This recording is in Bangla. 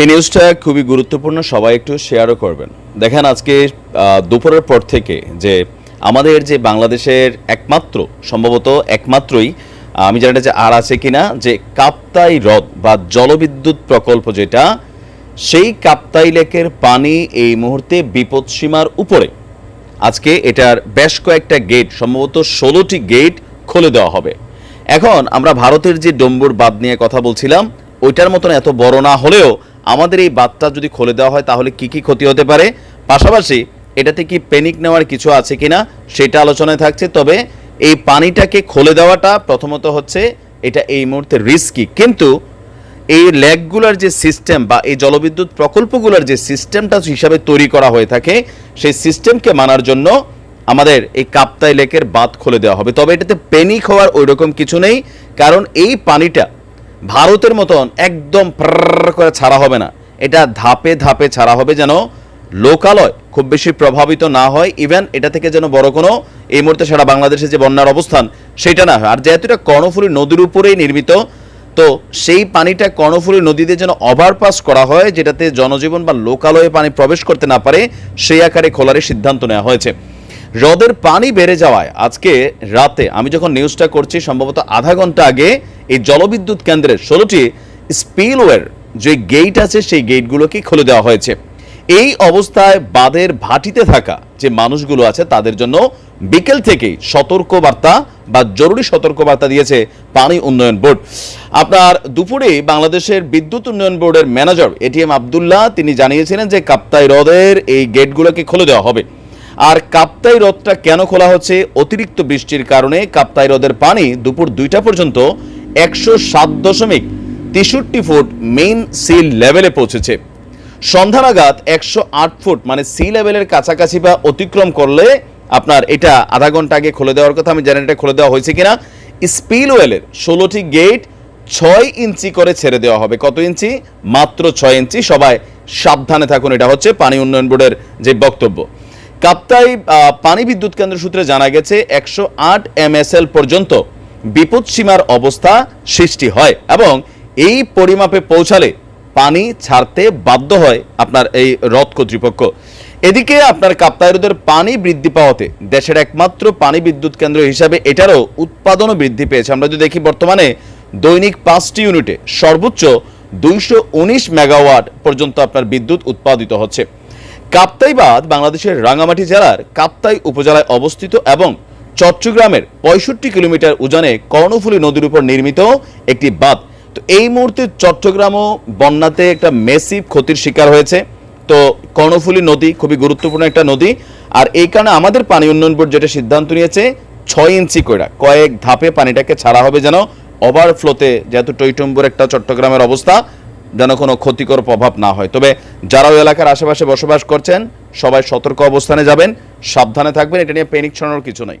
এই নিউজটা খুবই গুরুত্বপূর্ণ, সবাই একটু শেয়ারও করবেন। দেখেন আজকে দুপুরের পর থেকে যে আমাদের যে বাংলাদেশের একমাত্র, সম্ভবত একমাত্রই আমি জানি না যে আর আছে কিনা, যে কাপ্তাই হ্রদ বা জলবিদ্যুৎ প্রকল্প যেটা, সেই কাপ্তাই লেকের পানি এই মুহূর্তে বিপদসীমার উপরে। আজকে এটার বেশ কয়েকটা গেট সম্ভবত ষোলোটি গেট খুলে দেওয়া হবে। এখন আমরা ভারতের যে ডম্বুর বাঁধ নিয়ে কথা বলছিলাম, ওইটার মতন এত বড় না হলেও আমাদের এই বাঁধটা যদি খুলে দেওয়া হয়, তাহলে কি কি ক্ষতি হতে পারে? পাশাপাশি এটাতে কি পেনিক নেওয়ার কিছু আছে কিনা, সেটা আলোচনায় থাকছে। তবে এই পানিটাকে খুলে দেওয়াটা প্রথমত হচ্ছে এটা এই মুহূর্তে রিস্কি কিন্তু এই ল্যাকগুলোর যে সিস্টেম বা এই জলবিদ্যুৎ প্রকল্পগুলোর যে সিস্টেমটা হিসাবে তৈরি করা হয়ে থাকে, সেই সিস্টেমকে মানার জন্য আমাদের এই কাপ্তাই লেকের বাঁধ খুলে দেওয়া হবে। তবে এটাতে পেনিক হওয়ার ওই রকম কিছু নেই, কারণ এই পানিটা ভারতের মতন একদম করে ছাড়া হবে না। এটা ধাপে ধাপে ছাড়া হবে যেন লোকালয় খুব বেশি প্রভাবিত না হয়। ইভেন এটা থেকে যেন বড় কোনো এই মুহূর্তে সারা বাংলাদেশে যে বন্যার অবস্থান, সেটা না হয়। আর যেহেতু এটা কর্ণফুলী নদীর উপরেই নির্মিত, তো সেই পানিটা কর্ণফুলী নদীতে যেন ওভারপাস করা হয়, যেটাতে জনজীবন বা লোকালয়ে পানি প্রবেশ করতে না পারে, সেই আকারে খোলার সিদ্ধান্ত নেওয়া হয়েছে। হ্রদের পানি বেড়ে যাওয়ায় আজকে রাতে আমি যখন নিউজটা করছি, সম্ভবত আধা ঘণ্টা আগে এই জলবিদ্যুৎ কেন্দ্রের ষোলোটি স্পিলওয়ের যে গেট আছে, সেই গেটগুলোকে খুলে দেওয়া হয়েছে। এই অবস্থায় বাঁধের ভাটিতে থাকা যে মানুষগুলো আছে, তাদের জন্য বিকেল থেকেই সতর্ক বার্তা বা জরুরি সতর্ক বার্তা দিয়েছে পানি উন্নয়ন বোর্ড। আপনার দুপুরে বাংলাদেশের বিদ্যুৎ উন্নয়ন বোর্ডের ম্যানেজার এটিএম আবদুল্লাহ, তিনি জানিয়েছিলেন যে কাপ্তাই হ্রদের এই গেটগুলোকে খুলে দেওয়া হবে। আর কাপ্তাই হ্রদটা কেন খোলা হচ্ছে? অতিরিক্ত বৃষ্টির কারণে কাপ্তাই হ্রদের পানি দুপুর দুইটা পর্যন্ত একশো সাত দশমিক তেষট্টি ফুট মেইন সিল লেভেলে পৌঁছেছে। সন্ধ্যা নাগাদ একশো আট ফুট মানে সি লেভেলের কাছাকাছি বা অতিক্রম করলে আপনার এটা আধা ঘণ্টা আগে খুলে দেওয়ার কথা, আমি জানি এটা খুলে দেওয়া হয়েছে কিনা। স্পিলওয়েলের ষোলোটি গেট ছয় ইঞ্চি করে ছেড়ে দেওয়া হবে। কত ইঞ্চি? মাত্র ছয় ইঞ্চি। সবাই সাবধানে থাকুন, এটা হচ্ছে পানি উন্নয়ন বোর্ডের যে বক্তব্য। কাপ্তাই পানি বিদ্যুৎ কেন্দ্র সূত্রে জানা গেছে, একশো আট এমএসএল পর্যন্ত বিপদ সীমার অবস্থা সৃষ্টি হয় এবং এই পরিমাপে পৌঁছালে পানি ছাড়তে বাধ্য হয় আপনার এই হ্রদ কর্তৃপক্ষ। এদিকে আপনার কাপ্তাই পানি বৃদ্ধি পাওয়াতে দেশের একমাত্র পানি বিদ্যুৎ কেন্দ্র হিসাবে এটারও উৎপাদনও বৃদ্ধি পেয়েছে। আমরা যদি দেখি বর্তমানে দৈনিক পাঁচটি ইউনিটে সর্বোচ্চ দুইশো উনিশ মেগাওয়াট পর্যন্ত আপনার বিদ্যুৎ উৎপাদিত হচ্ছে। কাপ্তাই বাঁধ বাংলাদেশের রাঙ্গামাটি জেলার কাপ্তাই উপজেলায় অবস্থিত এবং চট্টগ্রামের পঁয়ষট্টি কিলোমিটার উজানে কর্ণফুলী নদীর উপর নির্মিত একটি বাঁধ। তো এই মুহূর্তে চট্টগ্রামও বন্যাতে একটা মেসিভ ক্ষতির শিকার হয়েছে। তো কর্ণফুলী নদী খুবই গুরুত্বপূর্ণ একটা নদী। আর এই কারণে আমাদের পানি উন্নয়ন বোর্ড যেটা সিদ্ধান্ত নিয়েছে, ছয় ইঞ্চি কইরা কয়েক ধাপে পানিটাকে ছাড়া হবে যেন ওভারফ্লোতে যেহেতু টৈটম্বুর একটা চট্টগ্রামের অবস্থা, যেন কোনো ক্ষতিকর প্রভাব না হয়। তবে যারা ওই এলাকার আশেপাশে বসবাস করছেন, সবাই সতর্ক অবস্থানে যাবেন, সাবধানে থাকবেন। এটা নিয়ে পেনিক ছড়ানোর কিছু নাই।